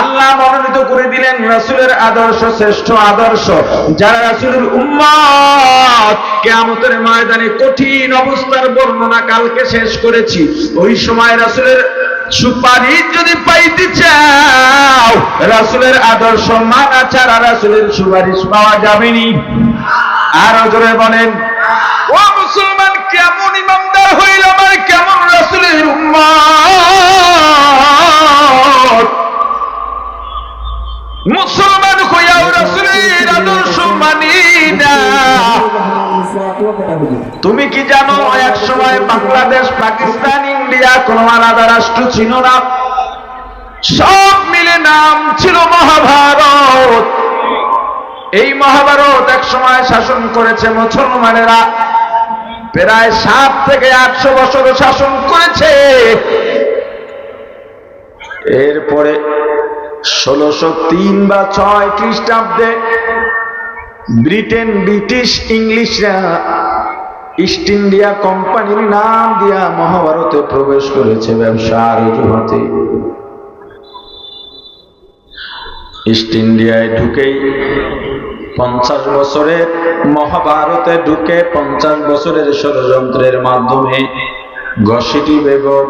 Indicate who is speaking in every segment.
Speaker 1: আল্লাহ মনোনীত করে দিলেন রাসূলের আদর্শ, শ্রেষ্ঠ আদর্শ। যারা রাসূলের উম্মত, কিয়ামতের ময়দানে কঠিন অবস্থার বর্ণনা কালকে শেষ করেছি। ওই সময় রাসুলের সুপারিশ যদি পাইতে চাও, রাসূলের আদর্শ মানা ছাড়া রাসুলের সুপারিশ পাওয়া যাবেনি আর জোরে বলেন, ও মুসলমান, কেমন ইমামদার হইল আমার, কেমন রাসুলের উম্মত? মুসলমান মানি তুমি কি জানো, এক সময় বাংলাদেশ, পাকিস্তান, ইন্ডিয়া কোন আলাদা রাষ্ট্র ছিল না। সব মিলে নাম ছিল মহাভারত। এই মহাভারত এক সময় শাসন করেছে মুসলমানেরা। প্রায় সাত থেকে আটশো বছর শাসন করেছে। এরপরে ষোলোশো তিন বা ছয় খ্রিস্টাব্দে ব্রিটেন, ব্রিটিশ, ইংলিশরা ইস্ট ইন্ডিয়া কোম্পানির নাম দিয়া মহাভারতে প্রবেশ করেছে ব্যবসার অজুহাতে। ইস্ট ইন্ডিয়ায় ঢুকেই পঞ্চাশ বছরের মহাভারতে ঢুকে পঞ্চাশ বছরের ষড়যন্ত্রের মাধ্যমে গসিটি বেগম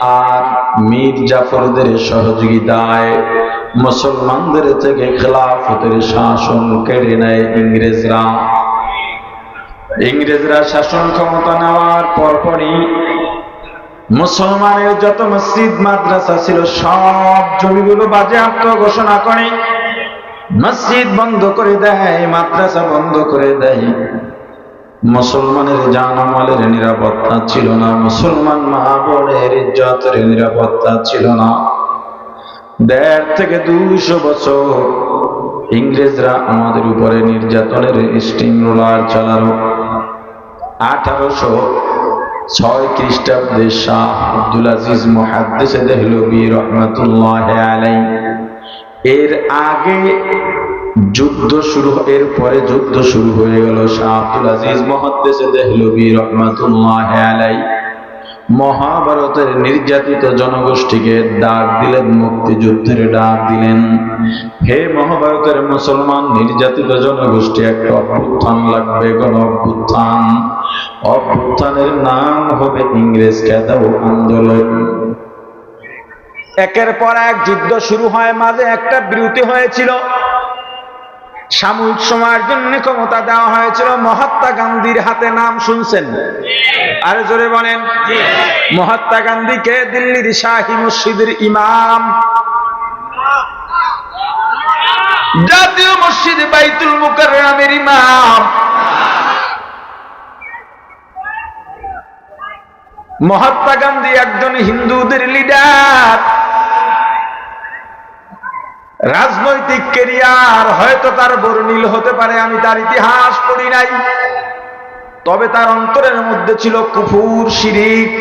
Speaker 1: আর মীর জাফরদের সহযোগিতায় মুসলমানদের থেকে খেলাফতের শাসন কেড়ে নেয় ইংরেজরা। ইংরেজরা শাসন ক্ষমতা নেওয়ার পরপরই মুসলমানের যত মসজিদ, মাদ্রাসা ছিল, সব জমিগুলো বাজেয়াপ্ত ঘোষণা করে, মসজিদ বন্ধ করে দেয়, মাদ্রাসা বন্ধ করে দেয়। মুসলমানের জানামালের নিরাপত্তা ছিল না, মুসলমান মা ইজ্জতের নিরাপত্তা ছিল না। দেড় থেকে দুইশো বছর ইংরেজরা আমাদের উপরে নির্যাতনের স্টিম রোলার চালানো আঠারোশো ছয় খ্রিস্টাব্দে শাহ আব্দুল আজিজ মহাদ্দেশে দেহলবি রহমতুল্লাহ আলাই এর আগে যুদ্ধ শুরু এর পরে যুদ্ধ শুরু হয়ে গেল শাহ আব্দুল আজিজ মহাদ্দেশে দেহলবি রহমতুল্লাহ আলাই মহাভারতের নির্যাতিত জনগোষ্ঠীকে ডাক দিলেন, মুক্তিযুদ্ধের ডাক দিলেন। হে মহাভারতের মুসলমান, নির্যাতিত জনগোষ্ঠী, একটা অভ্যুত্থান লাগবে, গণ অভ্যুত্থান। অভ্যুত্থানের নাম হবে ইংরেজ খেদাও আন্দোলন। একের পর এক যুদ্ধ শুরু হয়, মাঝে একটা বিরতি হয়েছিল। সাময়িক সময়ের জন্য ক্ষমতা দেওয়া হয়েছিল। মহাত্মা গান্ধীর হাতে নাম শুনছেন? আরে জোরে বলেন। মহাত্মা গান্ধীকে দিল্লির শাহী মসজিদের ইমাম। জাতীয় মসজিদ বাইতুল মুকাররমের ইমাম। মহাত্মা গান্ধী একজন হিন্দুদের লিডার রাজনৈতিক কেরিয়ার হয়তো তার বর্ণিল হতে পারে, আমি তার ইতিহাস পড়ি নাই। তবে তার অন্তরের মধ্যে ছিল কুফুর শিরিক।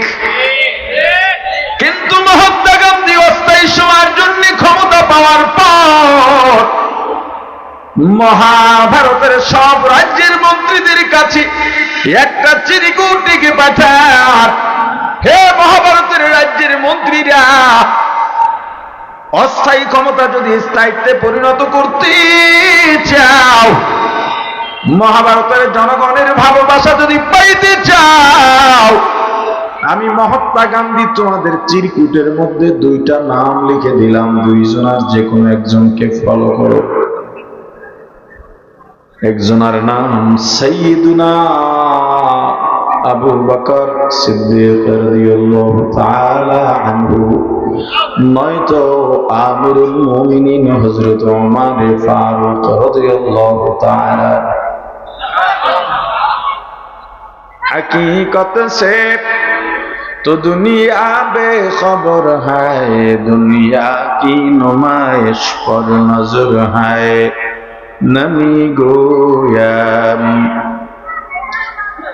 Speaker 1: কিন্তু মহাত্মা গান্ধী অস্থায়ী সময়ের জন্য ক্ষমতা পাওয়ার পর মহাভারতের সব রাজ্যের মন্ত্রীদের কাছে একটা চিরিকুটিকে পাঠান হে মহাভারতের রাজ্যের মন্ত্রীরা অস্থায়ী ক্ষমতা যদি স্থায়িত্বে পরিণত করতে চাও, মহাভারতের জনগণের ভালোবাসা যদি পাইতে চাও, আমি মহাত্মা গান্ধী তোমাদের চিরকুটের মধ্যে দুইটা নাম লিখে দিলাম দুইজনার যে কোনো একজনকে ফলো করো। একজনার নাম সৈয়দুনা আবু বকর সিদ্দিক রাদিয়াল্লাহু তাআলা আনহু। নয়তো আমিরুল মুমিনিন হযরত ওমর ফারুক রাদিয়াল্লাহু তাআলা हकीकत से तो दुनिया बेखबर है दुनिया की नुमाइश पर नजर है नमी गोयाम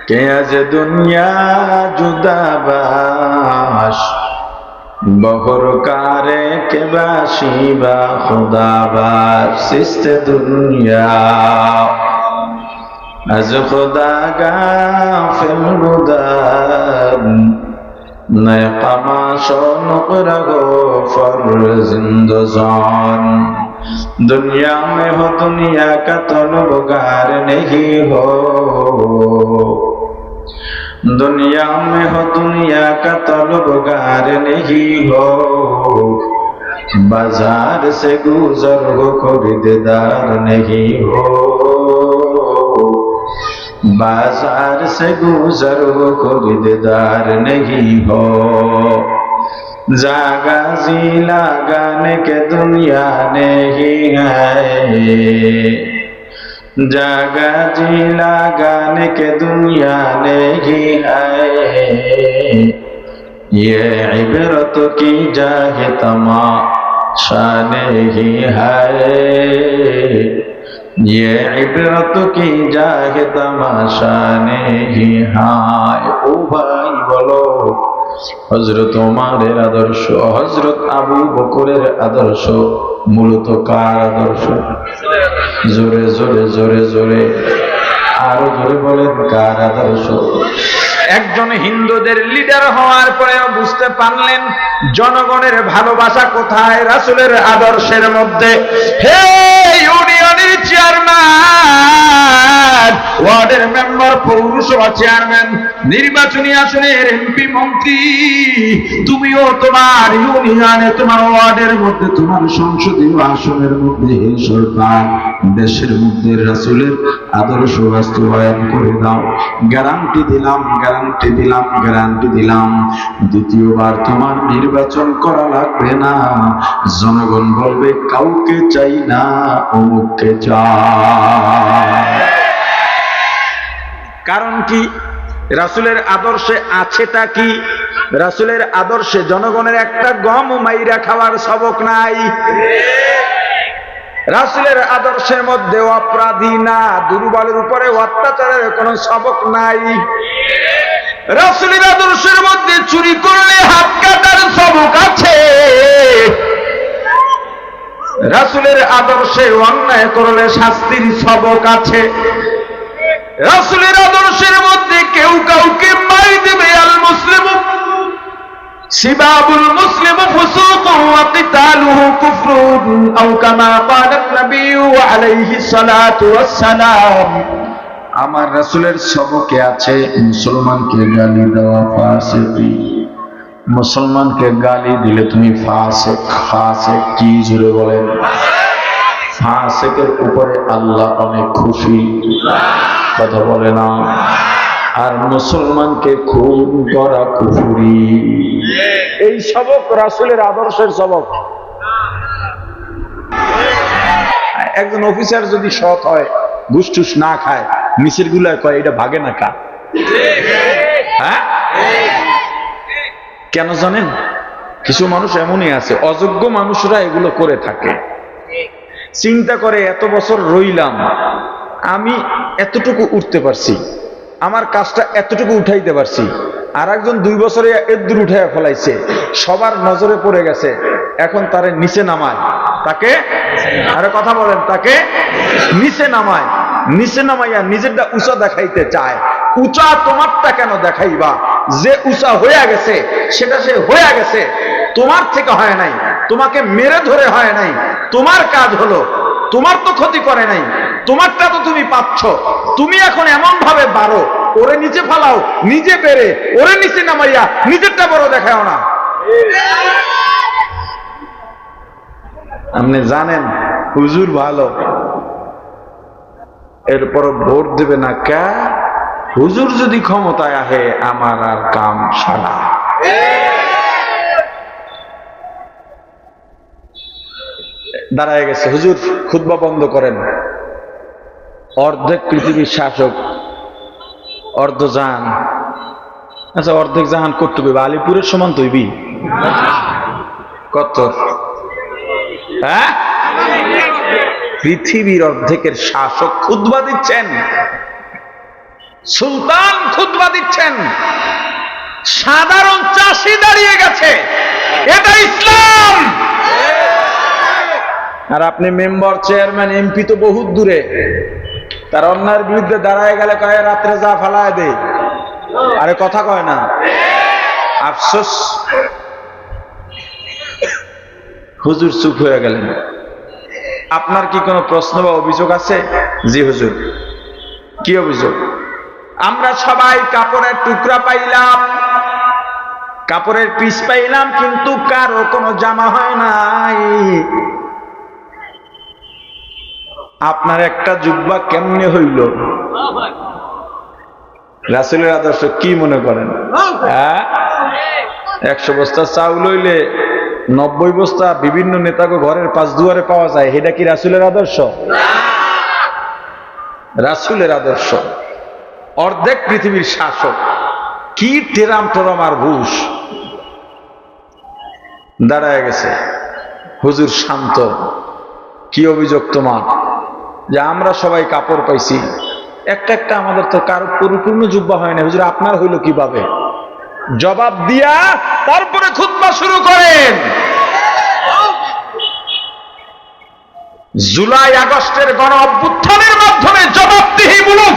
Speaker 1: কে আজ দুনিয়া জুদাবাস বহর কারে কে বাসি বা খোদাবার সিস্তে দুনিয়া। আজ খোদা গা ফিল রুদান নয় কামাশন রাগো ফর জিন্দজান दुनिया में हो दुनिया का तो बुगार नहीं हो दुनिया में हो दुनिया का तलबगार नहीं हो बाजार से गुजर हो खरीदार नहीं हो बाजार से गुजर हो खरीदार नहीं हो जागा जी लगाने के दुनिया नहीं है जागा जीना गाने के दुनिया नहीं आए ये इबरत की जाहे तमा शाने ही है ये इबरत की जाहे तमाशा नहीं हाय ओ भाई बोलो হজরত ওমারের আদর্শ হজরত আবু বকরের আদর্শ মূলত কার আদর্শ? জোরে জোরে জোরে জোরে। আরও জোরে বলেন, কার আদর্শ? একজন হিন্দুদের লিডার হওয়ার পরেও বুঝতে পারলেন, জনগণের ভালোবাসা কোথায়? রাসুলের আদর্শের মধ্যে। হে ইউনিয়নের চেয়ারম্যান ওয়ার্ডের মেম্বার, পৌরসভা চেয়ারম্যান, নির্বাচনী আসনের এমপি, মন্ত্রী। তুমিও তোমার ইউনিয়নে, তোমার ওয়ার্ডের মধ্যে, তোমার সংসদীয় আসনের মধ্যে হে সরকার, দেশের মধ্যে রাসুলের আদর্শ বাস্তবায়ন করে দাও। গ্যারান্টি দিলাম গ্যারান্টি দিলাম গ্যারান্টি দিলাম। দ্বিতীয়বার তোমার নির্বাচন করা লাগবে না। জনগণ বলবে, কাউকে চাই না, অমুককে চাই। কারণ কি? রাসুলের আদর্শে আছেটা কি? রাসুলের আদর্শে জনগণের একটা গম মাইরা খাওয়ার সবক নাই। রাসুলের আদর্শের মধ্যে অপরাধী না, দুর্বলের উপরে অত্যাচারের কোনো সবক নাই। রাসুলের আদর্শের মধ্যে চুরি করলে হাত কাটার সবক আছে। রাসুলের আদর্শে অন্যায় করলে শাস্তির সবক আছে। রাসুলের আদর্শের মধ্যে কেউ কাউকে মারি দেবে আল মুসলিম সিবাবুল মুসলিম আমার রাসূলের সবকে আছে মুসলমানকে গালি দেওয়া ফাসিকি। মুসলমানকে গালি দিলে তুমি ফাসিক ফাসিক কি জুড়ে বলেন? ফাসিকের উপরে আল্লাহ অনেক খুশি। কথা বলে না। আর মুসলমানকে খুন করা কুফুরি। এই সবক রাসুলের আদর্শের সবক। একজন অফিসার যদি সৎ হয় ঘুষ না খায় মিছিল গুলায় কয়, এটা ভাগে না কা? হ্যাঁ? কেন জানেন? কিছু মানুষ এমনই আছে, অযোগ্য মানুষরা এগুলো করে থাকে। চিন্তা করে, এত বছর রইলাম আমি এতটুকু উঠতে পারছি। আমার কাজটা এতটুকু উঠাইতে পারছি। আর একজন দুই বছরে এদুর উঠাইয়া ফেলাইছে। সবার নজরে পড়ে গেছে। এখন তারে নিচে নামায়। তাকে আরে কথা বলেন, তাকে নিচে নামায়। নিচে নামাইয়া নিজেরটা উঁচা দেখাইতে চায়। উঁচা তোমারটা কেন দেখাইবা? যে উঁচা হইয়া গেছে, সেটা সে হইয়া গেছে। তোমার থেকে হয় নাই। তোমাকে মেরে ধরে হয় নাই। তোমার কাজ হলো, তোমার তো ক্ষতি করে নাই। তোমারটা তো তুমি পাচ্ছ। তুমি এখন এমন ভাবে বাড়ো ওরে নিচে ফালাও, নিজে বেড়ে ওরে নিচে নামাইয়া, নিজেরটা বড় দেখাও না। আপনি জানেন, হুজুর ভালো। এরপর ভোট দেবে না কে? হুজুর যদি ক্ষমতায় আহে আমার আর কাম সারা। দাঁড়ায় গেছে, হুজুর, খুতবা বন্ধ করেন। অর্ধেক পৃথিবীর শাসক অর্ধ জাহান। আচ্ছা অর্ধেক জাহান করতে হবে আলিপুরের সমান তৈবি কত? হ্যাঁ? পৃথিবীর অর্ধেকের শাসক খুতবা দিচ্ছেন। সুলতান খুতবা দিচ্ছেন। সাধারণ চাষি দাঁড়িয়ে গেছে। এটা ইসলাম। আর আপনি মেম্বার, চেয়ারম্যান, এমপি তো বহুত দূরে। তার অন্যায়ের বিরুদ্ধে দাঁড়ায় গেলে কয়, রাত্রে যা ফেলায় দে। আরে কথা কয় না। আফসোস। হুজুর চুপ হয়ে গেলেন। আপনার কি কোনো প্রশ্ন বা অভিযোগ আছে? জি, হুজুর। কি অভিযোগ? আমরা সবাই কাপড়ের টুকরা পাইলাম, কাপড়ের পিস পাইলাম, কিন্তু কারও কোনো জামা হয় নাই। আপনার একটা জুব্বা কেমনে হইল? রাসুলের আদর্শ কি মনে করেন? হ্যাঁ? একশো বস্তা চাউল হইলে নব্বই বস্তা বিভিন্ন নেতাকে ঘরের পাঁচ দুয়ারে পাওয়া যায় এটা কি রাসুলের আদর্শ? রাসুলের আদর্শ। অর্ধেক পৃথিবীর শাসক। কি টেরাম টোরাম আর ঘুষ দাঁড়ায় গেছে। হুজুর শান্ত। কি অভিযোগ তোমার? যে আমরা সবাই কাপড় পাইছি। একটা একটা আমাদের তো কারও পরিপূর্ণ জুব্বা হয় না। হুজুর, আপনার হইল কীভাবে? জবাব দিয়া তারপরে খুতবা শুরু করেন। জুলাই আগস্টের গণ অভ্যুত্থানের মাধ্যমে জবাবদিহি জবাবদিহিমূলক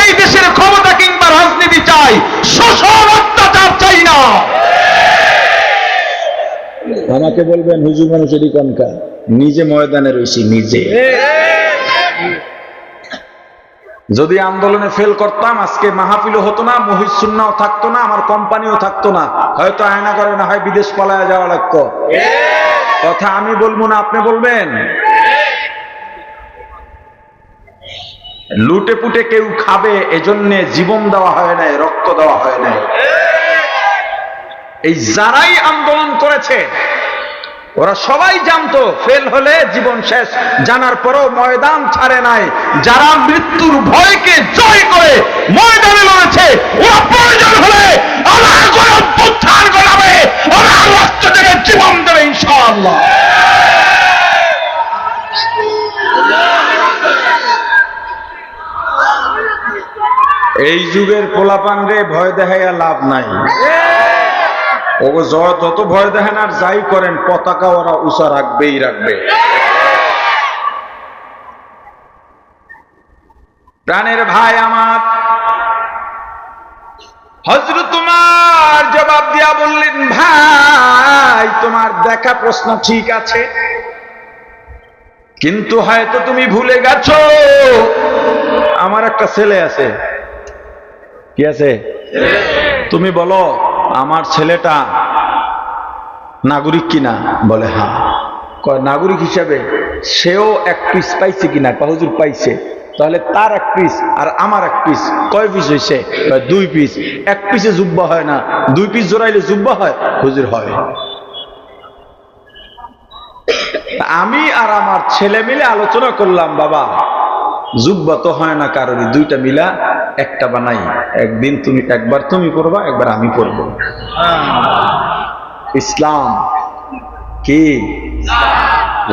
Speaker 1: এই দেশের ক্ষমতা কিংবা রাজনীতি চাই। শোষণ, অত্যাচার চাই না। আমাকে বলবেন, হুজুর মানুষেরই কনকা নিজে ময়দানে রয়েছি নিজে। যদি আন্দোলনে ফেল করতাম, আজকে মাহফিলও হতো না মহিষুন্নাও থাকতো না, আমার কোম্পানিও থাকতো না। হয়তো আয়না করে না হয় বিদেশ পালায় যাওয়া লাগতো। কথা আমি বলব না, আপনি বলবেন? লুটে পুটে কেউ খাবে, এজন্য জীবন দেওয়া হয় নাই, রক্ত দেওয়া হয় নাই। এই যারাই আন্দোলন করেছে ওরা সবাই জানতো ফেল হলে জীবন শেষ। জানার পরও ময়দান ছাড়ে নাই। যারা মৃত্যুর ভয়কে জয় করে ময়দানে লড়েছে, ওরা প্রয়োজন হলে জীবন দেবে, ইনশাআল্লাহ। এই যুগের পোলাপান রে ভয় দেখাইয়া লাভ নাই। ওগো যত ভয় দেখেন আর যাই করেন পতাকা ওরা উঁচা রাখবেই রাখবে। প্রাণের ভাই আমার হজরত তোমার জবাব দিয়া বললেন ভাই তোমার দেখা প্রশ্ন ঠিক আছে। কিন্তু হয়তো তুমি ভুলে গেছো। আমার একটা ছেলে আছে। কি আছে। তুমি বলো আমার ছেলেটা নাগরিক কিনা? বলে হ্যাঁ কয়, নাগরিক হিসাবে সেও এক পিস পাইছে কিনা? হুজুর পাইছে। তাহলে তার এক পিস আর আমার এক পিস কয় পিস হয়েছে দুই পিস এক পিসে জুব্বা হয় না। দুই পিস জোড়াইলে জুব্বা হয়? হুজুর, হয়। আমি আর আমার ছেলে মিলে আলোচনা করলাম, বাবা, জুব্বা তো হয় না কারণ দুইটা মিলা একটা বানাই, একদিন তুমি, একবার তুমি করবা, একবার আমি করব। ইসলাম কি?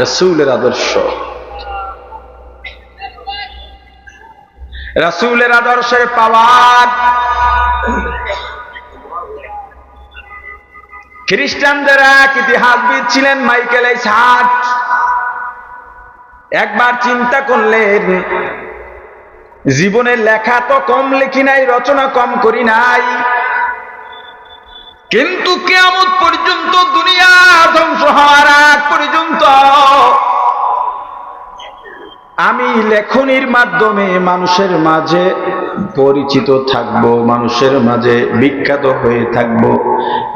Speaker 1: রসুলের আদর্শ। রসুলের আদর্শের পাওয়ার। খ্রিস্টানদের এক ইতিহাসবিদ ছিলেন মাইকেল একবার চিন্তা করলেন জীবনের লেখা তো কম, লিখি নাই, রচনা কম করি নাই। কিন্তু কেমন পর্যন্ত, দুনিয়া ধ্বংস হওয়ার আগ পর্যন্ত আমি লেখনির মাধ্যমে মানুষের মাঝে পরিচিত থাকব, মানুষের মাঝে বিখ্যাত হয়ে থাকব।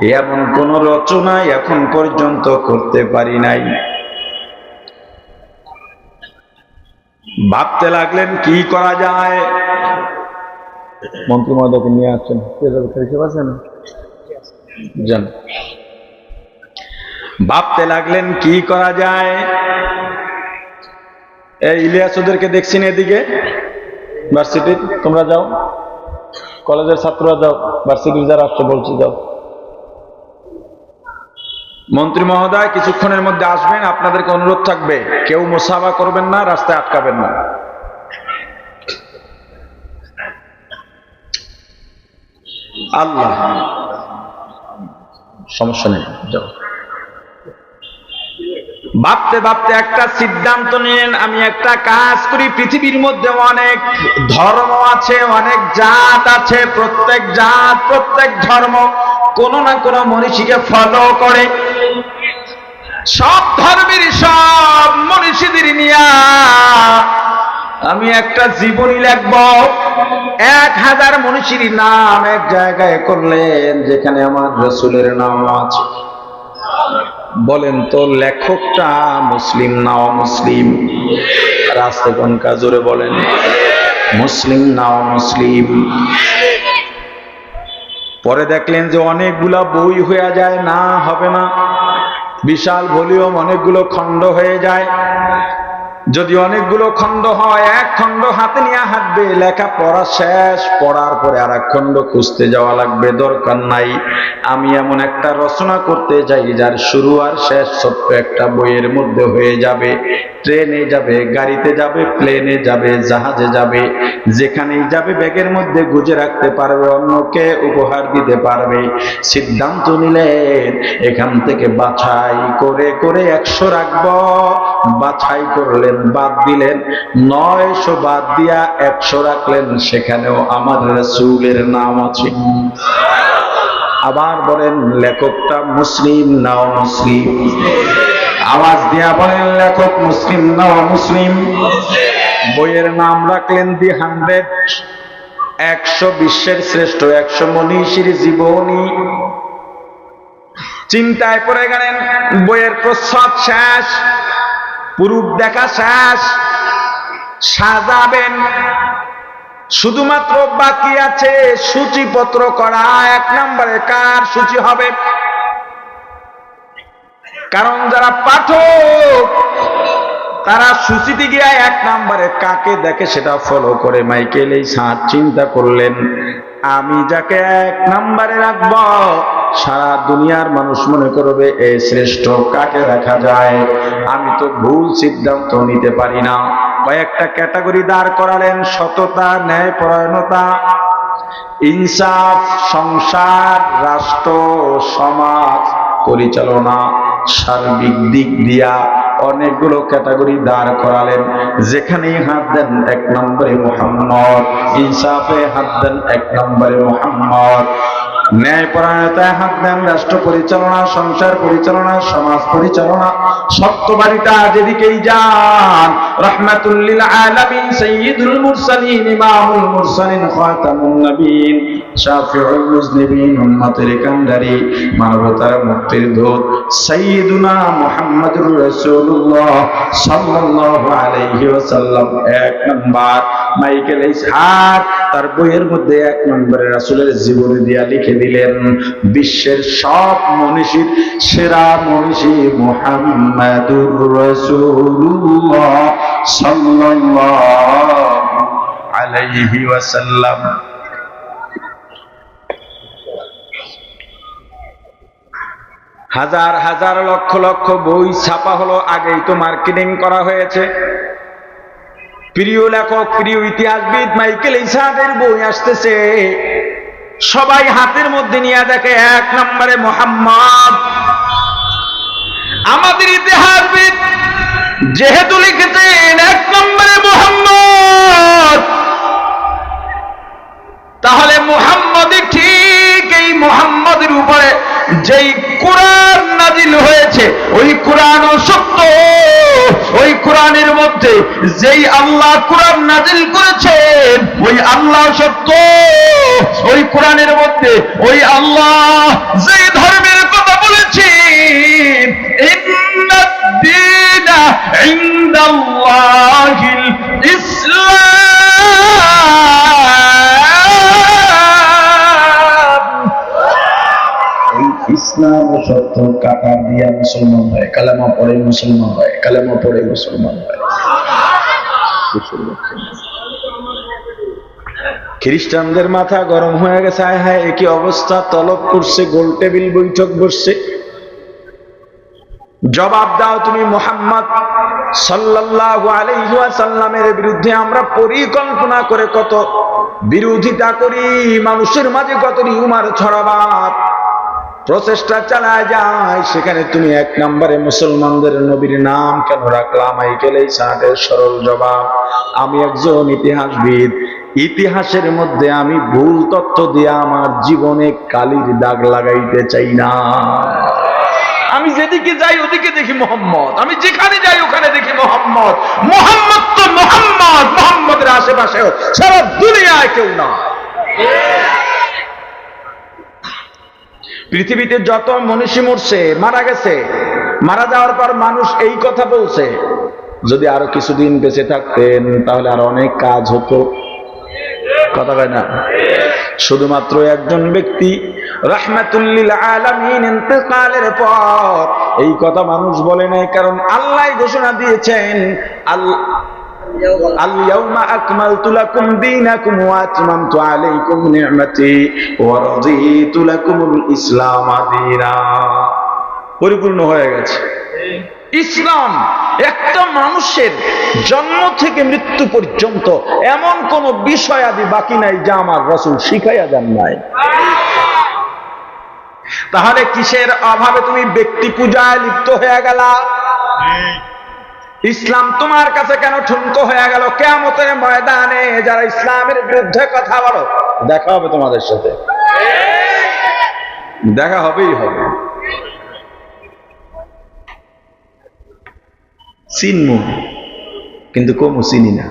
Speaker 1: এমন কোন রচনা এখন পর্যন্ত করতে পারি নাই। ভাবতে লাগলেন কি করা যায়? মন্ত্রী মহোদয়কে নিয়ে আসছেন। যান। ভাবতে লাগলেন কি করা যায়? এই ইলিয়াস ওদেরকে দেখছি না এদিকে? ভার্সিটি তোমরা যাও। কলেজের ছাত্ররা যাও। ভার্সিটির যারা আসছে বলছি যাও। মন্ত্রী মহোদয়, কিছুক্ষণের মধ্যে আসবেন, আপনাদেরকে অনুরোধ থাকবে। কেউ মোসাফা করবেন না, রাস্তায় আটকাবেন না। আল্লাহ। সমস্যা নেই ভাবতে ভাবতে একটা সিদ্ধান্ত নিলেন, আমি একটা কাজ করি, পৃথিবীর মধ্যে অনেক ধর্ম আছে, অনেক জাত আছে, প্রত্যেক জাত, প্রত্যেক ধর্ম। কোন না কোন মনীষীকে ফলো করে। সব ধর্মের সব মনীষীদের নিয়া আমি একটা জীবনী লিখব। এক হাজার মনীষীর নাম এক জায়গায় করলেন যেখানে আমার রসুলের নাম আছে। বলেন তো লেখকটা মুসলিম না অমুসলিম? রাস্তে কাজরে বলেন। মুসলিম না অমুসলিম? পরে দেখলেন যে অনেকগুলা বই হয়ে যায়, না, হবে না। বিশাল ভলিউম, অনেকগুলো খণ্ড হয়ে যায়। যদি অনেকগুলো খণ্ড হয়, এক খণ্ড হাতে নিয়ে হাঁটবে, লেখা পড়া শেষ, পড়ার পরে আর এক খণ্ড খুঁজতে যাওয়া লাগবে, দরকার নাই। আমি এমন একটা রচনা করতে চাই যার শুরু আর শেষ ছোট্ট একটা বইয়ের মধ্যে হয়ে যাবে। ট্রেনে যাবে, গাড়িতে যাবে, প্লেনে যাবে, জাহাজে যাবে, যেখানেই যাবে, ব্যাগের মধ্যে গুজে রাখতে পারবে, অন্যকে উপহার দিতে পারবে। সিদ্ধান্ত নিলেন, এখান থেকে বাছাই করে করে একশো রাখব। বাছাই করলেন বাদ দিলেন। নয়শো বাদ দিয়া একশো রাখলেন, সেখানেও আমার রসুলের নাম আছে। আবার বলেন, লেখকটা মুসলিম নাও মুসলিম। আওয়াজ দিয়া বলেন, লেখক মুসলিম নাও মুসলিম। বইয়ের নাম রাখলেন দি হান্ড্রেড। একশো বিশ্বের শ্রেষ্ঠ, একশো মনীষীর জীবনী। চিন্তায় পড়ে গেলেন, বইয়ের প্রস্তাব শেষ। পুরুপ দেখা শেষ। সাজাবেন। শুধুমাত্র বাকি আছে সূচিপত্র করা। এক নম্বরে কার সূচি হবে? কারণ যারা পাঠক, তারা সূচিতে গিয়া এক নম্বরে কাকে দেখে সেটা ফলো করে মাইকেল এই সাঁত চিন্তা করলেন। আমি যাকে এক নাম্বারে রাখব, সারা দুনিয়ার মানুষ মনে করবে এ শ্রেষ্ঠ কাকে রাখা যায়? আমি তো ভুল সিদ্ধান্ত নিতে পারি না। কয়েকটা ক্যাটাগরি দাঁড় করালেন, সততা, ন্যায়পরায়ণতা, ইনসাফ, সংসার, রাষ্ট্র, সমাজ, পরিচালনা, সার্বিক দিক দিয়া অনেকগুলো ক্যাটাগরি দাঁড় করালেন। যেখানেই হাত দেন এক নম্বরে মোহাম্মদ, ইনসাফে হাত দেন এক নম্বরে মোহাম্মদ। ন্যায়পরায়ণতায় হাত দেন রাষ্ট্র পরিচালনা, সংসার পরিচালনা, সমাজ পরিচালনা, সত্যবাদিতা যেদিকেই যান রহমাতুল্লিল আলামিন মুরসালিন, ইমামুল মুরসালিন, খাতামুন নবীন, শাফিউল মুজনিবিন, উম্মতের মানবতার মুক্তির দূত মুহাম্মাদুর রাসূলুল্লাহ সাল্লাল্লাহু আলাইহি ওয়াসাল্লাম, এক নাম্বার, মাইকেল ইসহাক, তার বইয়ের মধ্যে এক নম্বরে রাসূলের জীবনী দিয়া লিখে দিলেন বিশ্বের সব মনীষীর সেরা মনীষী মুহাম্মাদুর ওয়াসাল্লাম। হাজার হাজার লক্ষ লক্ষ বই ছাপা হলো আগেই তো মার্কেটিং করা হয়েছে। প্রিয় লেখক, প্রিয় ইতিহাসবিদ মাইকেল ইসাদের বই আসতেছে। সবাই হাতের মধ্যে নিয়ে দেখে এক নম্বরে মোহাম্মদ। আমাদের ইতিহাসবিদ যেহেতু লিখেছেন এক নম্বরে মোহাম্মদ। তাহলে মোহাম্মদই ঠিক এই মোহাম্মদের উপরে যেই কোরআন নাজিল হয়েছে, ওই কোরআনও সত্য। ওই কোরআনের মধ্যে যেই আল্লাহ কোরআন নাজিল করেছেন ওই আল্লাহ সত্য। ওই কোরআনের মধ্যে ওই আল্লাহ যেই ধর্মের কথা ইন্নাদ্দীনা ইসলাম। কালেমা পড়ে মুসলমান হয়, কালেমা পড়ে মুসলমান হয়। খ্রিস্টানদের মাথা গরম হয়ে গেছে, হায় হায় একই অবস্থা? তলব করছে, গোল টেবিল বৈঠক বসছে। জবাব দাও তুমি মোহাম্মদ সাল্লাল্লাহু আলাইহি ওয়াসাল্লামের বিরুদ্ধে। আমরা পরিকল্পনা করে কত বিরোধিতা করি, মানুষের মাঝে কত রিউমার ছড়াবার। প্রচেষ্টা চালায় যায়, সেখানে তুমি এক নম্বরে মুসলমানদের নবীর নাম কেন রাখলাম এই এই সাহাটের সরল জবাব। আমি একজন ইতিহাসবিদ। ইতিহাসের মধ্যে আমি ভুল তথ্য দিয়ে আমার জীবনে কালির দাগ লাগাইতে চাই না। আমি যেদিকে যাই ওদিকে দেখি মোহাম্মদ। আমি যেখানে যাই ওখানে দেখি মোহাম্মদ। মোহাম্মদ তো মোহাম্মদ, মোহাম্মদের আশেপাশে সারা দুনিয়ায় কেউ না পৃথিবীতে যত মনীষী মরছে, মারা গেছে, মারা যাওয়ার পর মানুষ এই কথা বলছে। যদি আরও কিছুদিন বেঁচে থাকতেন, তাহলে আর অনেক কাজ হতো। কথা হয় না? শুধুমাত্র একজন ব্যক্তি পর। এই কথা মানুষ বলে নাই, কারণ আল্লাহ ঘোষণা দিয়েছেন আল্লাহ اليوم أكملت لكم دينكم وأتممت عليكم نعمتي ورضيت لكم الإسلام دينا পরিপূর্ণ হয়ে গেছে ইসলাম একটা মানুষের জন্ম থেকে মৃত্যু পর্যন্ত এমন কোন বিষয় আদি বাকি নাই যা আমার রসুল শিখাইয়া যান নাই তাহলে কিসের অভাবে তুমি ব্যক্তি পূজায় লিপ্ত হয়ে গেলা ইসলাম তোমার কাছে কেন ঠুনকো হয়ে গেল? কেমতের ময়দানে যারা ইসলামের বিরুদ্ধে কথা বলো, দেখা হবে তোমাদের সাথে। দেখা হবেই হবে। চিনমু কিন্তু কমু চিনি না।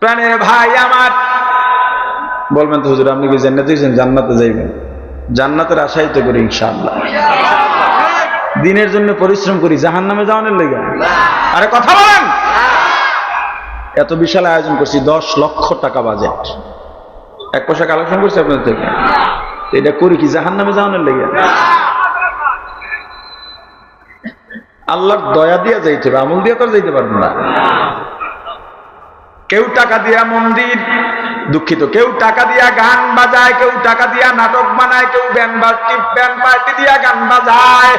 Speaker 1: প্রাণের ভাই আমার। বলবেন তো হুজুর, আপনি কি জান্নাতে জান্নাতে যাইবেন? জান্নাতের আশাই তো করি ইনশাআল্লাহ। দিনের জন্য পরিশ্রম করি জাহান নামে যাওয়ানোর লেগে। আরে কথা বলেন! এত বিশাল আয়োজন করছি, দশ লক্ষ টাকা বাজেট। এক পয়সা কালেকশন করছি আপনাদের থেকে। এটা করি কি জাহান নামে যাওয়ানোর লেগে? আল্লাহর দয়া দিয়া যাইতে হবে, আমল দিয়ে তো যাইতে পারব না। কেউ টাকা দিয়া মন্দির দুঃখিত, কেউ টাকা দিয়া গান বাজায়, কেউ টাকা দিয়া নাটক বানায়, কেউ ব্যান্ড পার্টি দিয়া গান বাজায়।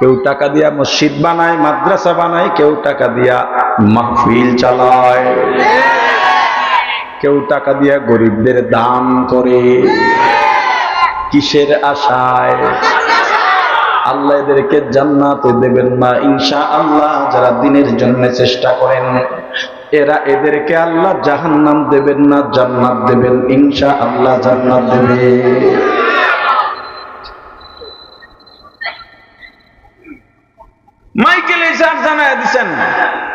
Speaker 1: কেউ টাকা দিয়া মসজিদ বানায়, মাদ্রাসা বানায়, কেউ টাকা দিয়া মাহফিল চালায়। কেউ টাকা দিয়া গরিবদের দান করে। কিসের আশায়? আল্লাহ এদেরকে জান্নাতে দেবেন না ইনশা আল্লাহ যারা দিনের জন্য চেষ্টা করেন, এরা এদেরকে আল্লাহ জাহান্নাম দেবেন না, জান্নাত দেবেন ইনশা আল্লাহ জান্নাত দেবে। মাইকেল স্যার জানায় দিচ্ছেন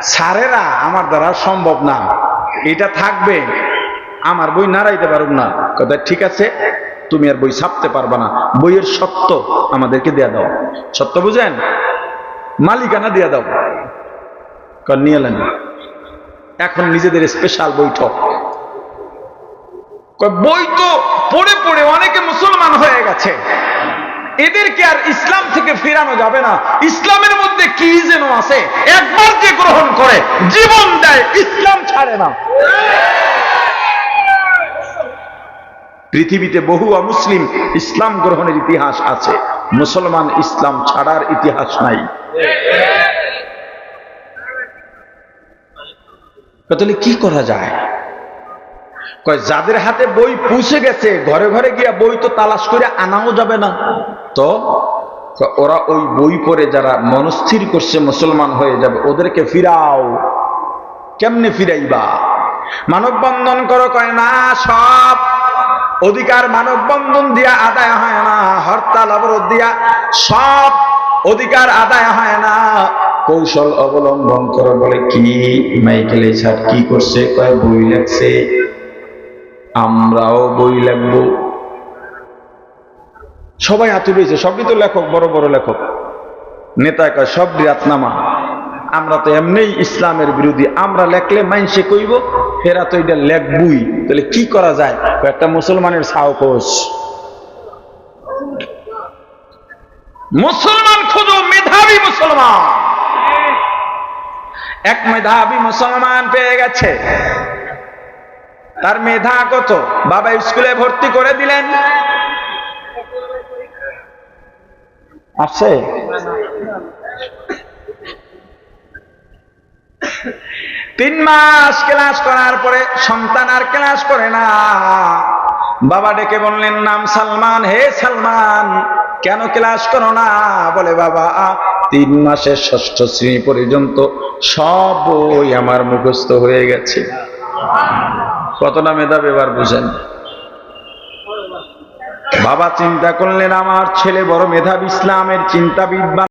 Speaker 1: স্যারেরা আমার দ্বারা সম্ভব না। এটা থাকবে, আমার বই নাড়াইতে পারব না। কথা ঠিক আছে, তুমি আর বই ছাপতে পারবা না। বইয়ের সত্য আমাদেরকে দেয়া দাও। সত্য বুঝেন? মালিকানা দেয়া দাও। নিয়ে এলেন এখন নিজেদের স্পেশাল বৈঠক। বই তো পড়ে পড়ে অনেকে মুসলমান হয়ে গেছে। এদেরকে আর ইসলাম থেকে ফেরানো যাবে না। ইসলামের মধ্যে কি যেন আছে, একবার যে গ্রহণ করে, জীবন দেয়, ইসলাম ছাড়ে না। পৃথিবীতে বহু অমুসলিম ইসলাম গ্রহণের ইতিহাস আছে। মুসলমান ইসলাম ছাড়ার ইতিহাস নাই। তাহলে কি করা যায়? কয়, যাদের হাতে বই পুষে গেছে, ঘরে ঘরে গিয়া বই তো তালাশ করে আনাও যাবে না। তো ওরা ওই বই পড়ে যারা মনস্থির করছে মুসলমান হয়ে যাবে, ওদেরকে ফিরাও। কেমনে ফিরাইবা? মানববন্ধন করো, কয় না, সব অধিকার মানববন্ধন দিয়া আদায় হয় না, হরতাল অবরোধ দিয়া সব অধিকার আদায় হয় না। কৌশল অবলম্বন করো, বলে কি মাইকেল স্যার কি করছে? কয়, বই লাগছে আমরাও বই লিখব। সবাই হাতে রয়েছে সবই তো লেখক, বড় বড় লেখক। নেতা কয় সব রাতনামা। আমরা তো এমনি ইসলামের বিরোধী। আমরা লেখলে মাইনসে কইব ফেরা তো এটা লেখবই। তাহলে কি করা যায়? একটা মুসলমানের সাহস। মুসলমান খুঁজো মেধাবী মুসলমান। এক মেধাবী মুসলমান পেয়ে গেছে। তার মেধা কত? বাবা স্কুলে ভর্তি করে দিলেন। আসছে? তিন মাস ক্লাস করার পরে সন্তান আর ক্লাস করে না। বাবা ডেকে বললেন, নাম সালমান, হে সালমান, কেন ক্লাস করো না? বলে, বাবা, তিন মাসের ষষ্ঠ শ্রেণি পর্যন্ত সব বই আমার মুখস্থ হয়ে গেছে। কতটা মেধাবী এবার বুঝেন। বাবা চিন্তা করলেন আমার ছেলে বড় মেধাবী ইসলামের চিন্তাবিদ